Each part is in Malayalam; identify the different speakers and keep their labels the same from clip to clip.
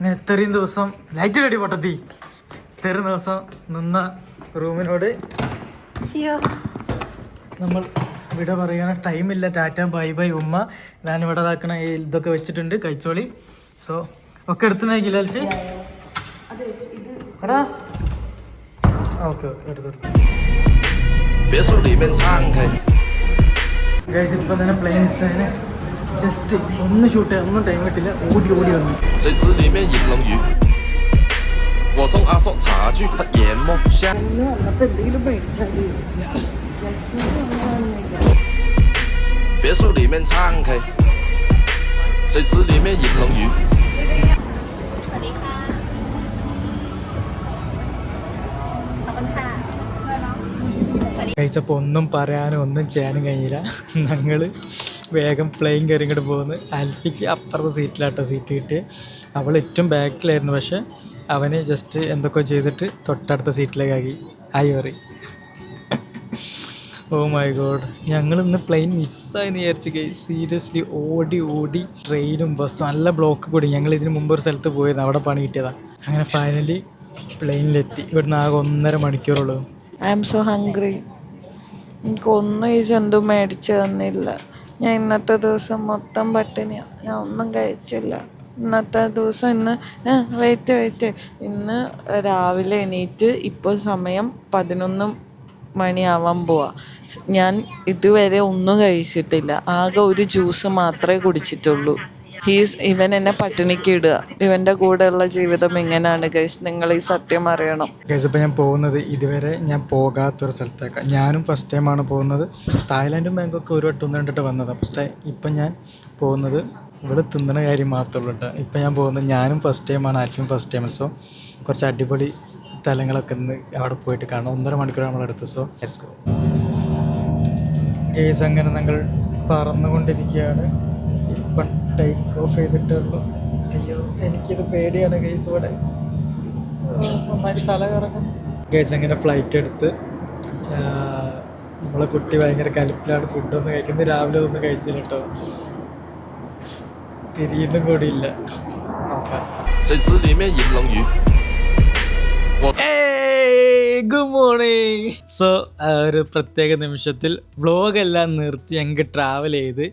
Speaker 1: ഇങ്ങനെ ഇത്രയും ദിവസം ലൈറ്റ് കടി പൊട്ടത്തി. ഇത്രയും ദിവസം നിന്ന റൂമിനോട് നമ്മൾ ഇവിടെ പറയുകയാണ്. ടൈമില്ല ടാറ്റ ബൈ ബൈ ഉമ്മ. ഞാൻ ഇവിടെ ഇതാക്കണ ഇതൊക്കെ വെച്ചിട്ടുണ്ട്. കഴിച്ചോളി. സോ ഒക്കെ എടുത്തുനായി ഗിലാൽഫി എടാ. ഓക്കെ ഓക്കെ എടുത്തെടുത്തു ഗൈസ് ഇപ്പം തന്നെ പ്ലെയിൻസ് ഡിസൈന് ജസ്റ്റ് ഒന്ന് ഷൂട്ട് ചെയ്യാൻ ഒന്നും ടൈം കിട്ടില്ല ഓടി ഓടി വന്നു
Speaker 2: 水池里面饮冷雨。我送阿索茶去发研梦香。别墅里面敞开，水池里面饮冷雨。
Speaker 1: ഗൈസ് അപ്പോൾ ഒന്നും പറയാനും ഒന്നും ചെയ്യാനും കഴിയില്ല ഞങ്ങൾ വേഗം പ്ലെയിൻ കയറി ഇങ്ങോട്ട് പോകുന്നു. അൽഫിക്ക് അപ്പുറത്തെ സീറ്റിലാട്ടോ സീറ്റ് കിട്ടി അവൾ ഏറ്റവും ബാക്കിലായിരുന്നു. പക്ഷേ അവന് ജസ്റ്റ് എന്തൊക്കെ ചെയ്തിട്ട് തൊട്ടടുത്ത സീറ്റിലേക്കാക്കി ആയി ഓ മൈ ഗോഡ് ഞങ്ങൾ ഇന്ന് പ്ലെയിൻ മിസ്സായി വിചാരിച്ചു കൈ സീരിയസ്ലി ഓടി ഓടി ട്രെയിനും ബസ്സും നല്ല ബ്ലോക്ക് കൂടി. ഞങ്ങൾ ഇതിന് മുമ്പ് ഒരു സ്ഥലത്ത് പോയത്. അവിടെ പണി കിട്ടിയതാണ് അങ്ങനെ ഫൈനലി പ്ലെയിനിലെത്തി ഇവിടുന്ന് ആകെ ഒന്നര മണിക്കൂറുള്ളൂ.
Speaker 3: ഐ ആം സോ ഹംഗ്രി എനിക്കൊന്നും ഈ ചെന്തും മേടിച്ചു തന്നില്ല. ഞാൻ ഇന്നത്തെ ദിവസം മൊത്തം പട്ടിണിയാണ് ഞാൻ ഒന്നും കഴിച്ചില്ല. ഇന്നത്തെ ദിവസം ഇന്ന് വെയിറ്റ് വെയിറ്റ് ഇന്ന് രാവിലെ എണീറ്റ് ഇപ്പോൾ സമയം പതിനൊന്ന് മണിയാവാൻ പോവാ. ഞാൻ ഇതുവരെ ഒന്നും കഴിച്ചിട്ടില്ല. ആകെ ഒരു ജ്യൂസ് മാത്രമേ കുടിച്ചിട്ടുള്ളൂ. ഹീസ് ഇവൻ എന്നെ പട്ടിണിക്ക് ഇടുക. ഇവന്റെ കൂടെയുള്ള ജീവിതം ഇങ്ങനെയാണ്. ഗൈസ് നിങ്ങൾ ഈ സത്യം അറിയണം.
Speaker 1: ഗൈസ് ഇപ്പോൾ ഞാൻ പോകുന്നത് ഇതുവരെ ഞാൻ പോകാത്തൊരു സ്ഥലത്തേക്ക്. ഞാനും ഫസ്റ്റ് ടൈമാണ് പോകുന്നത്. തായ്ലാൻഡും ബാങ്കൊക്കെ ഒരു വട്ടം കണ്ടിട്ട് വന്നത്. പക്ഷേ ഇപ്പം ഞാൻ പോകുന്നത് ഇവിടെ തിന്നണ കാര്യം മാത്രമേ ഉള്ളൂ കേട്ടോ ഇപ്പം ഞാൻ പോകുന്നത് ഞാനും ഫസ്റ്റ് ടൈമാണ് ആൽഫിയും ഫസ്റ്റ് ടൈം സോ കുറച്ച് അടിപൊളി സ്ഥലങ്ങളൊക്കെ ഇന്ന് അവിടെ പോയിട്ട് കാണാം ഒന്നര മണിക്കൂർ നമ്മളെടുത്ത് സോ ലെറ്റ്സ് ഗോ കേസ് അങ്ങനെ ഞങ്ങൾ പറന്നുകൊണ്ടിരിക്കുകയാണ്. ഇപ്പം ടേക്ക് ഓഫ് ചെയ്തിട്ടുള്ളൂ. അയ്യോ എനിക്കിത് പേടിയാണ് ഗൈസ് ഇവിടെ. നന്നായിട്ട് തല കറങ്ങും. ഗൈസ് അങ്ങനെ ഫ്ലൈറ്റ് എടുത്ത് നമ്മളെ കുട്ടി ഭയങ്കര കലിപ്പിലാണ് ഫുഡൊന്നും കഴിക്കുന്നത്. രാവിലെ ഒന്നും കഴിച്ചില്ല കേട്ടോ തിരിയുന്നും കൂടിയില്ല. നോക്കാം. ഗുഡ് മോർണിംഗ് സോ ഒരു പ്രത്യേക നിമിഷത്തിൽ വ്ളോഗെല്ലാം നിർത്തി ഞങ്ങൾക്ക് ട്രാവൽ ചെയ്ത്.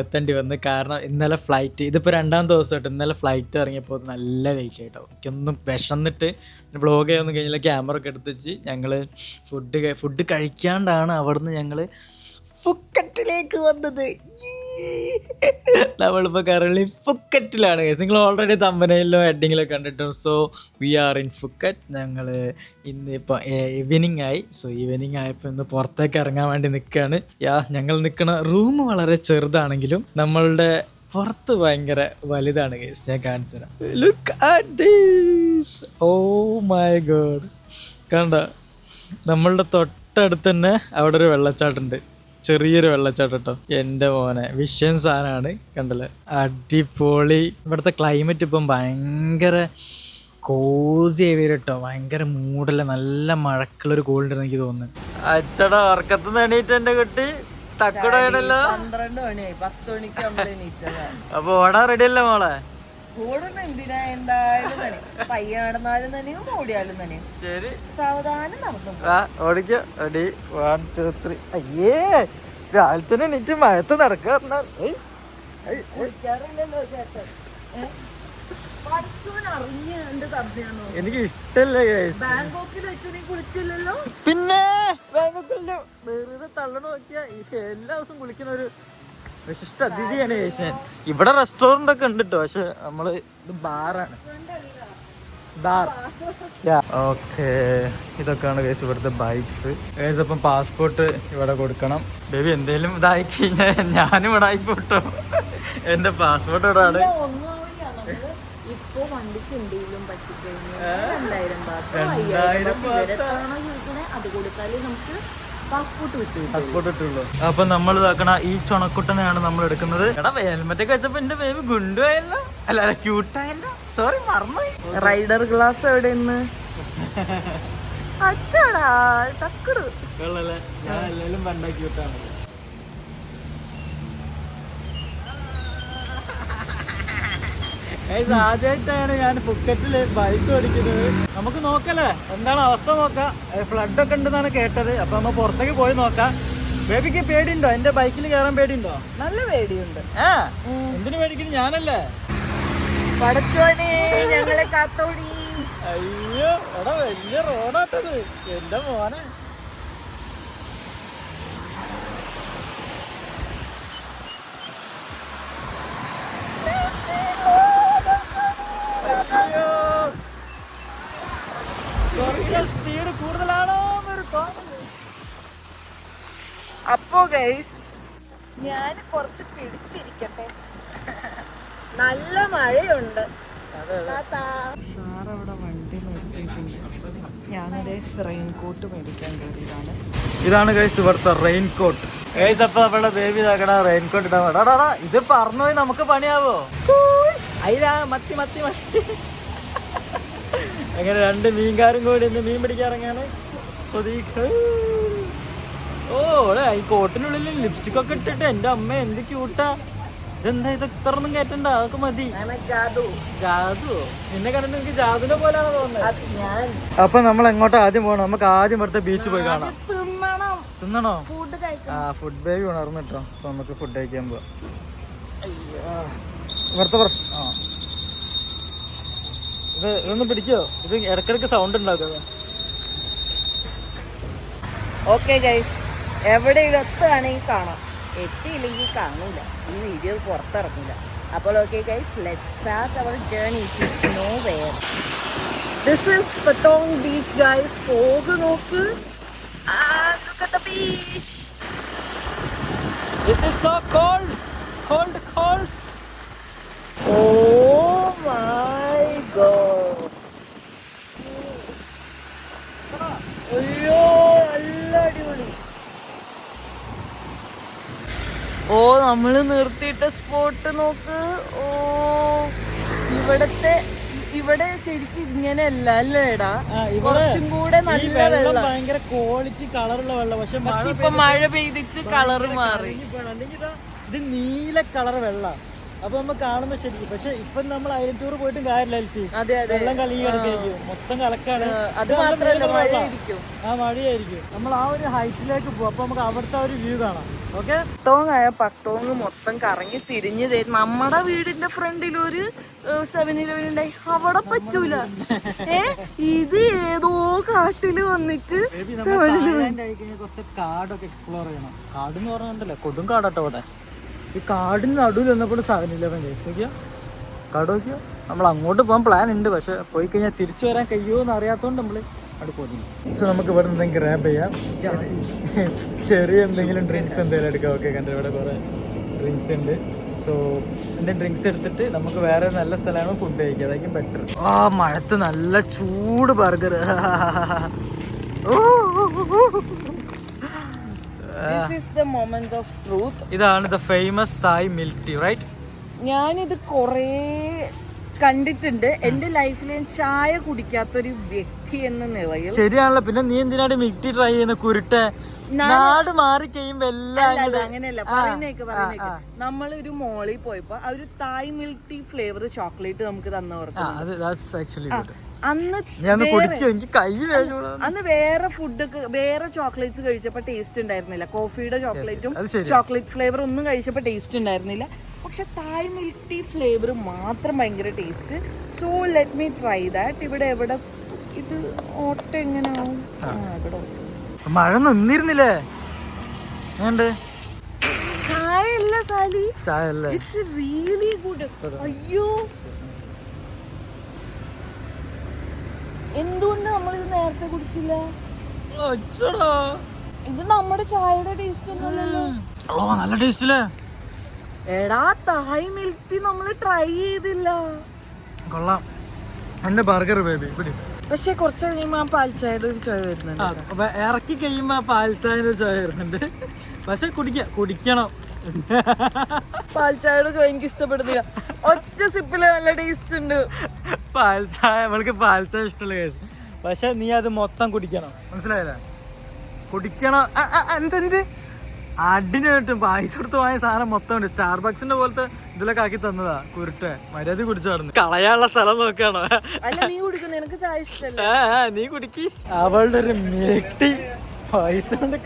Speaker 1: എത്തേണ്ടി വന്നു. കാരണം ഇന്നലെ ഫ്ലൈറ്റ് ഇതിപ്പോൾ രണ്ടാം ദിവസമായിട്ട് ഇന്നലെ ഫ്ലൈറ്റ് ഇറങ്ങിയപ്പോൾ നല്ല ലേറ്റ് ആയിട്ടോ. എനിക്കൊന്നും വിഷന്നിട്ട് ബ്ലോഗ് ചെയ്യാൻ കഴിഞ്ഞില്ല ക്യാമറ ഒക്കെ എടുത്ത് വെച്ച് ഞങ്ങൾ ഫുഡ് ഫുഡ് കഴിക്കാണ്ടാണ് അവിടുന്ന് ഞങ്ങൾ ഫുക്കറ്റിലേക്ക് വന്നത്. നമ്മളിപ്പോൾ കറളി ഫുക്കറ്റിലാണ്. നിങ്ങൾ ഓൾറെഡി തമ്പനയിലോ ഹെഡിങ്ങിലോ കണ്ടിട്ടും. So we are in Phuket ഞങ്ങൾ ഇന്നിപ്പോൾ ഈവനിങ് ആയി. സോ ഈവനിങ് ആയപ്പോൾ ഇന്ന് പുറത്തേക്ക് ഇറങ്ങാൻ വേണ്ടി നിൽക്കുകയാണ് യാ ഞങ്ങൾ നിൽക്കുന്ന റൂം വളരെ ചെറുതാണെങ്കിലും നമ്മളുടെ പുറത്ത് ഭയങ്കര വലുതാണ് കേസ് ഞാൻ കാണിച്ചു തരാം. Look at these oh my god കണ്ട? നമ്മളുടെ തൊട്ടടുത്ത് തന്നെ അവിടെ ഒരു വെള്ളച്ചാട്ടമുണ്ട്. ചെറിയൊരു വെള്ളച്ചാട്ടം കേട്ടോ എന്റെ മോനെ വിഷയം സാധനമാണ് കണ്ടല്ലേ? അടിപൊളി. ഇവിടുത്തെ ക്ലൈമറ്റ് ഇപ്പം ഭയങ്കര കോസി ആയി വരും കേട്ടോ ഭയങ്കര മൂടല്ല നല്ല മഴക്കുള്ളൊരു കോളുണ്ടെന്ന് എനിക്ക് തോന്നുന്നു. അച്ചടാ ഉറക്കത്ത് എണീറ്റ് എന്റെ കുട്ടി.
Speaker 3: എണീറ്റതാ.
Speaker 1: അപ്പൊ ഓടാൻ റെഡി അല്ലേ മോളെ?
Speaker 3: എന്തിനാ എന്തായാലും തന്നെ. തന്നെയും ഓടിയാലും തന്നെയും
Speaker 1: ശരി.
Speaker 3: സാവധാനം നടക്കും
Speaker 1: ആ ഓടിക്കോ. അടി വൺ ടു ത്രീ. അയ്യേ രാവിലെ തന്നെ എണീറ്റ് മഴത്ത് നടക്കുക പറഞ്ഞാൽ ഏയ്, ഏയ്, ഏയ്.
Speaker 3: കുളിക്കാറില്ലല്ലോ ചേട്ടൻ. പഠിച്ചോൻ അറിഞ്ഞ് എന്റെ തന്നെയാണോ
Speaker 1: എനിക്ക് ഇഷ്ടല്ലേ.
Speaker 3: ബാങ്കോക്കിൽ വെച്ച് നീ കുളിച്ചില്ലല്ലോ?
Speaker 1: പിന്നെ ബാങ്കൊക്കെ വെറുതെ തള്ളണ നോക്കിയാ. ഈ എല്ലാ ദിവസം കുളിക്കുന്ന ഒരു വിശിഷ്ട അതിഥിയാണ് ഏഷ്യൻ ഇവിടെ റെസ്റ്റോറന്റ് ഒക്കെ ഉണ്ട് കേട്ടോ പക്ഷെ നമ്മൾ ഇത് ബാറാണ് ബാർ ഓക്കെ ഇതൊക്കെയാണ് കേസ് ഇവിടുത്തെ ബൈക്സ് കേസ് അപ്പം പാസ്പോർട്ട് ഇവിടെ കൊടുക്കണം. ബേബി എന്തേലും ഇതായി കഴിഞ്ഞാൽ ഞാനും ഇവിടെ ആയിപ്പോട്ടോ എന്റെ പാസ്പോർട്ട്
Speaker 3: ഇവിടെ ആണ്. രണ്ടായിരം അത് കൊടുത്താലേ നമുക്ക് പാസ്പോർട്ട്
Speaker 1: അപ്പൊ നമ്മൾ ഇതാക്കണ ഈ ചുണക്കുട്ടനെയാണ് നമ്മൾ എടുക്കുന്നത്. എടാ ഹെൽമെറ്റ് ഒക്കെ വെച്ചപ്പോ എന്റെ ബേബി ഗുണ്ടുവായല്ലോ? അല്ല അല്ല ക്യൂട്ടായല്ലോ സോറി മറന്നു.
Speaker 3: റൈഡർ ഗ്ലാസ് എവിടെ ഇന്ന്? അച്ചടാ ടക്കറ്.
Speaker 1: ഞാൻ എല്ലാരും പണ്ടാ ക്യൂട്ടാണ് ആദ്യമായിട്ടാണ് ഞാൻ ഫുക്കറ്റിൽ ബൈക്ക് ഓടിക്കുന്നത്. നമുക്ക് നോക്കല്ലേ? എന്താണ് അവസ്ഥ നോക്കാം. ഫ്ലഡ് ഒക്കെ ഉണ്ടെന്നാണ് കേട്ടത്. അപ്പൊ നമ്മ പുറത്തേക്ക് പോയി നോക്കാം. ബേബിക്ക് പേടിയുണ്ടോ? എന്റെ ബൈക്കിൽ കയറാൻ പേടിയുണ്ടോ?
Speaker 3: നല്ല പേടിയുണ്ട്.
Speaker 1: ആ എന്തിനു പേടിക്കുന്നു? ഞാനല്ലേ?
Speaker 3: പടച്ചോനെ ഞങ്ങളെ കാത്തോടി.
Speaker 1: അയ്യോ എടാ വലിയ റോഡാട്ടത്. എന്റെ മോനെ. സ്പീഡ് കൂടുതലാണോ.
Speaker 3: അപ്പോ ഗൈസ് ഞാൻ കുറച്ച് പിടിച്ചിരിക്കട്ടെ. നല്ല മഴയുണ്ട്. സാറവിടെ വണ്ടി നിർത്തിയിട്ടുണ്ട്. ഞാനതേ റെയിൻകോട്ട് മേടിക്കാൻ കയറിയതാണ്.
Speaker 1: ഇതാണ് ഗൈസ് ഇവിടുത്തെ റെയിൻകോട്ട് ഗൈസ് അപ്പൊ നമ്മുടെ ബേബി ഇതാക്കണ റെയിൻകോട്ട് ഇടാൻ ഇത് പറഞ്ഞു പോയി നമുക്ക് പണിയാവോ? അയിലാ മത്തി മത്തി മത്തി. അങ്ങനെ രണ്ട് മീൻകാരും കൂടി ഇന്ന് മീൻ പിടിക്കാറങ്ങാണ് സ്വദീഖ്. ഓ ഇവിടെ ഈ കോട്ടിനുള്ളിൽ ലിപ്സ്റ്റിക് ഒക്കെ ഇട്ടിട്ട് എന്റെ അമ്മ എന്ത് ക്യൂട്ടാ ഇതെന്താ ഇത് ഇത്ര ഒന്നും കയറ്റണ്ട അതൊക്കെ മതി.
Speaker 3: ജാതു.
Speaker 1: ജാതു? നിന്നെ കണ്ടിട്ട് എനിക്ക് ജാതുവിനെ പോലെയാണ് തോന്നുന്നത്? അപ്പൊ നമ്മൾ എങ്ങോട്ടാ ആദ്യം പോകണം നമുക്ക് ആദ്യം ഇവിടുത്തെ ബീച്ച് പോയി കാണാം.
Speaker 3: തിന്നണം.
Speaker 1: ആ ഫുഡ് ബേബി ഉണർന്നിട്ടോ. അപ്പൊ നമുക്ക് ഫുഡ് കഴിക്കാൻ പോവാം. ഇവിടുത്തെ പ്രശ്നം. ആ. ഇത് ഇതൊന്ന് പിടിക്കോ? ഇത് ഇടക്കിടക്ക് സൗണ്ട് ഉണ്ടാക്കുക
Speaker 3: ഓക്കെ ഗൈസ് എവിടെയും എത്തുകയാണെങ്കിൽ കാണാം. എത്തിയില്ലെങ്കിൽ കാണൂല. ഈ വീഡിയോ പുറത്തിറങ്ങില്ല അപ്പോൾ okay guys let start our journey to nowhere this is Patong beach guys പോക നോക്ക്. Beach
Speaker 1: This is so cold, cold, cold.
Speaker 3: Oh my god അയ്യോ നല്ല അടിപൊളി ഓ നമ്മൾ നിർത്തിയിട്ട സ്പോട്ട് നോക്ക്. ഓ ഇവിടത്തെ ഇവിടെ ശരിക്കും ഇങ്ങനെ ഇങ്ങനെയല്ല അല്ലേടാ? കുറച്ചും കൂടെ നല്ല വെള്ളം
Speaker 1: ഭയങ്കര ക്വാളിറ്റി കളറുള്ള വെള്ളം. പക്ഷെ
Speaker 3: ഇപ്പൊ മഴ പെയ്തിട്ട് കളറ് മാറി.
Speaker 1: ഇത് നീല കളർ വെള്ളം. അപ്പൊ നമ്മൾ കാണുമ്പോ ശരിക്കും പക്ഷെ ഇപ്പൊ നമ്മൾ അയൽ ടൂർ പോയിട്ടും കാര്യമില്ല എൽഫി. വെള്ളം കലങ്ങി മൊത്തം കലക്കാണ്.
Speaker 3: അത് മാത്രമല്ല
Speaker 1: ആ മഴയായിരിക്കും. നമ്മൾ ആ ഒരു ഹൈറ്റിലേക്ക് പോകും അപ്പൊ നമുക്ക് അവിടുത്തെ ഒരു വ്യൂ കാണാം. ഓക്കെ
Speaker 3: പത്തോങ്ങായ പത്തോങ്ങ് മൊത്തം കറങ്ങി തിരിഞ്ഞു തരും നമ്മുടെ വീടിന്റെ ഫ്രണ്ടിൽ ഒരു സെവൻ ഇലവൻ ഉണ്ടായി അവിടെ പറ്റൂല. ഏ ഇത് ഏതോ കാട്ടിൽ വന്നിട്ട് സെവൻ ഇലവൻ
Speaker 1: കാടൊക്കെ എക്സ്പ്ലോർ ചെയ്യണം. കാട് എന്ന് പറഞ്ഞിട്ടുണ്ടല്ലോ കൊടും കാടാട്ടോ അവിടെ. ഈ കാടിന് നടുവിൽ വന്നപ്പോൾ സാധനമില്ല ഇലവൻ നോക്കിയാ. കാട് നോക്കിയോ. നമ്മൾ അങ്ങോട്ട് പോകാൻ പ്ലാൻ ഉണ്ട്. പക്ഷെ പോയി കഴിഞ്ഞാൽ തിരിച്ചു വരാൻ കഴിയുമോ എന്ന് അറിയാത്തതുകൊണ്ട് നമ്മൾ അവിടെ പോകുന്നു സോ നമുക്ക് ഇവിടെ എന്തെങ്കിലും ഗ്രാബ് ചെയ്യാം. ചെറിയ എന്തെങ്കിലും ഡ്രിങ്ക്സ് എന്തെങ്കിലും എടുക്കാം. ഓക്കെ കണ്ടു? ഇവിടെ കുറേ ഡ്രിങ്ക്സ് ഉണ്ട്. സോ എന്റെ ഡ്രിങ്ക്സ് എടുത്തിട്ട് നമുക്ക് വേറെ നല്ല സ്ഥലമാണ് ഫുഡ് കഴിക്കുക അതായിരിക്കും ബെറ്റർ ആ മഴത്ത് നല്ല ചൂട് burger
Speaker 3: this is the moment of truth
Speaker 1: ഇതാണ് the famous Thai milk tea right
Speaker 3: ഞാനിത് കുറേ കണ്ടിട്ടുണ്ട്. എന്റെ ലൈഫിൽ ഞാൻ ചായ കുടിക്കാത്തൊരു വ്യക്തി എന്ന നിലയിൽ.
Speaker 1: ശരിയാണല്ലോ. പിന്നെ നീ എന്തിനാണ് മിൽക്ക് ടീ ട്രൈ ചെയ്യുന്ന? കുരുട്ടെ. നാട് മാറി കഴിയുമ്പോ എല്ലാം
Speaker 3: അങ്ങനെയല്ല. പറയുന്നേക്ക് പറയുന്നേക്ക് നമ്മളൊരു മോളിൽ പോയപ്പോ ആ ഒരു Thai milk tea flavour chocolate നമുക്ക് തന്നവർക്ക് അന്ന് അന്ന് വേറെ ഫുഡ് വേറെ ചോക്ലേറ്റ്സ് കഴിച്ചപ്പോ ടേസ്റ്റ് ഉണ്ടായിരുന്നില്ല. കോഫിയുടെ ചോക്ലേറ്റും ചോക്ലേറ്റ് ഫ്ലേവർ ഒന്നും കഴിച്ചപ്പോ ടേസ്റ്റ് ഉണ്ടായിരുന്നില്ല. പക്ഷെ തായ് മിൽക്ക് ടീ ഫ്ലേവർ മാത്രം ഭയങ്കര taste so let me try that ഇവിടെ എവിടെ? ഇത് ഓട്ട എങ്ങനെയാവും ഇവിടെ
Speaker 1: മഴ നിന്നിരുന്നില്ലേ?
Speaker 3: ചായ അല്ല സാലി.
Speaker 1: ചായ അല്ലേ
Speaker 3: ഇറ്റ്സ് റിയലി ഗുഡ് അയ്യോ. എന്തുകൊണ്ട് നമ്മൾ ഇത് നേരത്തെ കുടിച്ചില്ല. ഇത് നമ്മുടെ ചായയുടെ ടേസ്റ്റ് ഒന്നുമല്ലല്ലോ
Speaker 1: ഓ നല്ല ടേസ്റ്റ് അല്ലേ
Speaker 3: എടാ തായ് മിൽക്ക് ടീ നമ്മൾ ട്രൈ ചെയ്തില്ല.
Speaker 1: കൊള്ളാം. എന്റെ ബർഗർ ബേബി പിടി.
Speaker 3: പക്ഷെ കുറച്ച് കഴിയുമ്പോ ആ പാൽച്ചായയുടെ ഒരു ചോയ വരുന്നുണ്ട്
Speaker 1: ഇറക്കി കഴിയുമ്പോ ആ പാൽച്ചായന്റെ ചോയ വരുന്നുണ്ട്. പക്ഷെ കുടിക്ക കുടിക്കണം.
Speaker 3: പാൽച്ചായയുടെ ചോയ എനിക്ക് ഇഷ്ടപ്പെടുന്നില്ല ഒറ്റ സിപ്പിൽ നല്ല ടേസ്റ്റ് ഉണ്ട്.
Speaker 1: പാൽച്ചായ നമ്മൾക്ക് പാൽച്ചായ ഇഷ്ടമുള്ള കേസ് പക്ഷെ നീ അത് മൊത്തം കുടിക്കണം. മനസ്സിലായില്ലേ? കുടിക്കണം. എന്തെന്ത്? അടിന് കിട്ടും. പൈസ കൊടുത്ത് വാങ്ങിയ സാധനം മൊത്തം ഉണ്ട്. സ്റ്റാർബക്സിന്റെ പോലത്തെ ഇതിലൊക്കെ ആക്കി തന്നതാ. കുരുട്ടെ. മര്യാദ കുടിച്ചാടുന്നു കളയാനുള്ള സ്ഥലം നോക്കാണോ
Speaker 3: നീ കുടിക്കുന്നു നിനക്ക് ചായ ഇഷ്ടമല്ല.
Speaker 1: നീ കുടിക്കി. അവളുടെ ഒരു പൈസ കൊണ്ട്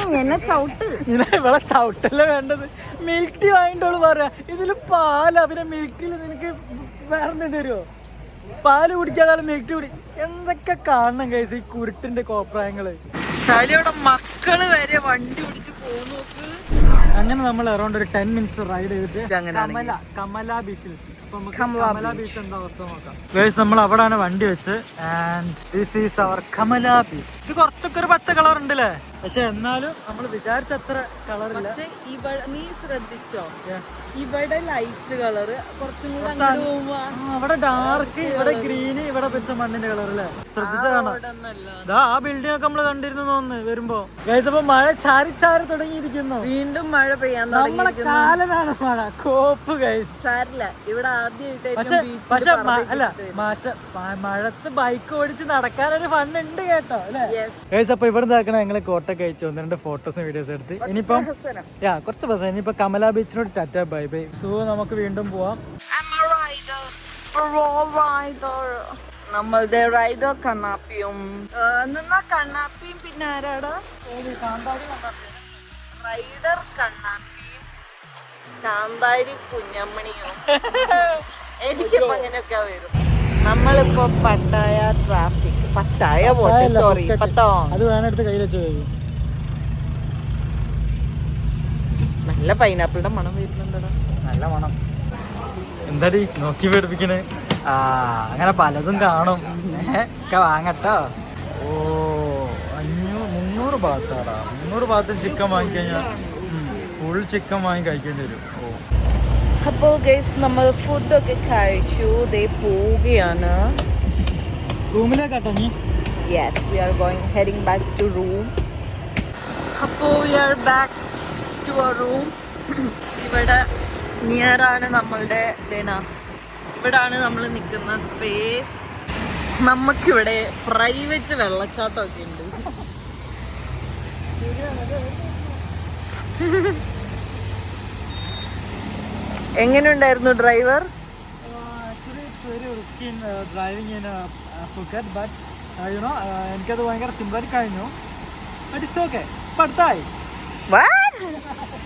Speaker 1: ഞാൻ
Speaker 3: എന്നെ ചവിട്ട്.
Speaker 1: ഇങ്ങനെ ഇവിടെ ചവിട്ടല്ലേ വേണ്ടത്? മിൽക്ക് ടീ വാങ്ങിട്ടോൾ പറയാ ഇതിൽ പാലാ പിന്നെ മിൽക്ക് ടീയിൽ നിനക്ക് വേറെ തരുമോ പാൽ കുടിക്കാതെ മിൽക്ക് ടീ കുടി. എന്തൊക്കെ കാണണം കേസ് ഈ കുരുട്ടിന്റെ കോപ്രായങ്ങൾ?
Speaker 3: ശാലിയുടെ മക്കൾ വരെ വണ്ടി പിടിച്ച് പോകുന്നു നോക്ക്
Speaker 1: അങ്ങനെ നമ്മൾ അറൗണ്ട് ഒരു ടെൻ മിനിറ്റ്സ് റൈഡ് ചെയ്തിട്ട്. കമല കമല ബീച്ചിൽ കമല ബീച്ച് എന്താ അവസ്ഥ നോക്കാം. ഗൈസ് നമ്മൾ അവിടെയാണ് വണ്ടി വെച്ച്. And this is our Kamala beach ഇത് കുറച്ചൊക്കെ ഒരു പച്ച കളർ ഉണ്ടല്ലേ? പക്ഷെ എന്നാലും നമ്മൾ വിചാരിച്ച അത്ര കളറില്ല.
Speaker 3: പക്ഷെ ഇവിടെ നീ ശ്രദ്ധിച്ചോ? ഇവിടെ ലൈറ്റ് കളറ് കുറച്ചും കൂടെ
Speaker 1: അവിടെ ഡാർക്ക് ഇവിടെ ഗ്രീന് ഇവിടെ പച്ച മണ്ണിന്റെ കളർ അല്ലേ ശ്രദ്ധിച്ച കാണാം. ആ ബിൽഡിംഗ് ഒക്കെ നമ്മൾ കണ്ടിരുന്നു തോന്നുന്നു വരുമ്പോ. കഴിച്ചപ്പോ മഴ ചാരി ചാരി തുടങ്ങിയിരിക്കുന്നു.
Speaker 3: വീണ്ടും മഴ പെയ്യാൻ
Speaker 1: നമ്മളെ കാലനാണ് മഴ. കോപ്പ് ഗൈസ്
Speaker 3: സാരില്ല ഇവിടെ
Speaker 1: പക്ഷെ
Speaker 3: ആദ്യമായിട്ട്
Speaker 1: പക്ഷെ പക്ഷെ അല്ല മാഷ മ- മഴത്ത് ബൈക്ക് ഓടിച്ച് നടക്കാനൊരു ഫണ്ട് ഉണ്ട് കേട്ടോ അല്ലേ? കഴിച്ചപ്പോ ഇവിടെ നിന്നാക്കണ ഞങ്ങൾ കോട്ടൊക്കെ അയച്ചു ഒന്ന് രണ്ട് ഫോട്ടോസും വീഡിയോസും എടുത്ത്. ഇനിയിപ്പം യാ കുറച്ച് ബസ് ഇനിയിപ്പോ കമല ബീച്ചിനോട് ടാറ്റ ബൈ ബൈ സോ നമുക്ക് വീണ്ടും പോവാം.
Speaker 3: നമ്മളുടെ റൈഡർ കണ്ണാപ്പിയും. നിന്നാ കണ്ണാപ്പിയും പിന്നെ ആരാടാ? റൈഡർ കണ്ണാപ്പിയും. കാന്താരി കുഞ്ഞമ്മണിയും. എനിക്കിപ്പോ അങ്ങനെയൊക്കെ വരും. നമ്മളിപ്പോ പട്ടായ ട്രാഫിക് പട്ടായ പോട്ടെ സോറി പത്തോ.
Speaker 1: അത് വേണം എടുത്ത് കയ്യിൽ വെച്ച് പോയി
Speaker 3: നല്ല പൈനാപ്പിളിന്റെ മണം വരുന്നുണ്ടടാ.
Speaker 1: നല്ല മണം. എന്താടി നോക്കി പേടിപ്പിക്കണേ? ആ അങ്ങനെ പലതും കാണും. ഒക്കെ വാങ്ങട്ടോ. ഓ അഞ്ഞൂറ് മുന്നൂറ് ഭാഗത്താടാ. മുന്നൂറ് ഭാഗത്ത് ചിക്കൻ വാങ്ങിക്കഴിഞ്ഞാൽ ഫുൾ ചിക്കൻ വാങ്ങി കഴിക്കേണ്ടി വരും. ഓ.
Speaker 3: അപ്പോൾ ഗൈസ് നമ്മൾ ഫുഡൊക്കെ കഴിച്ചു. ദേ പോവുകയാണ്.
Speaker 1: റൂമിലേക്കാട്ടോ നീ.
Speaker 3: Yes we are going heading back to room അപ്പോൾ we are back to room ഇവിടെ നിയർ ആണ് നമ്മളുടെ ഇതേനാ ഇവിടാണ് നമ്മൾ നിൽക്കുന്ന സ്പേസ് നമുക്കിവിടെ പ്രൈവറ്റ് വെള്ളച്ചാട്ടമൊക്കെ ഉണ്ട്. എങ്ങനെയുണ്ടായിരുന്നു
Speaker 1: driver driving but you know എനിക്കത് ഭയങ്കര സിമ്പിളായി കഴിഞ്ഞു. ബട്ട് ഇറ്റ്സ് ഓക്കെ പഠിത്തായി അടുത്തായി Ha ha ha ha!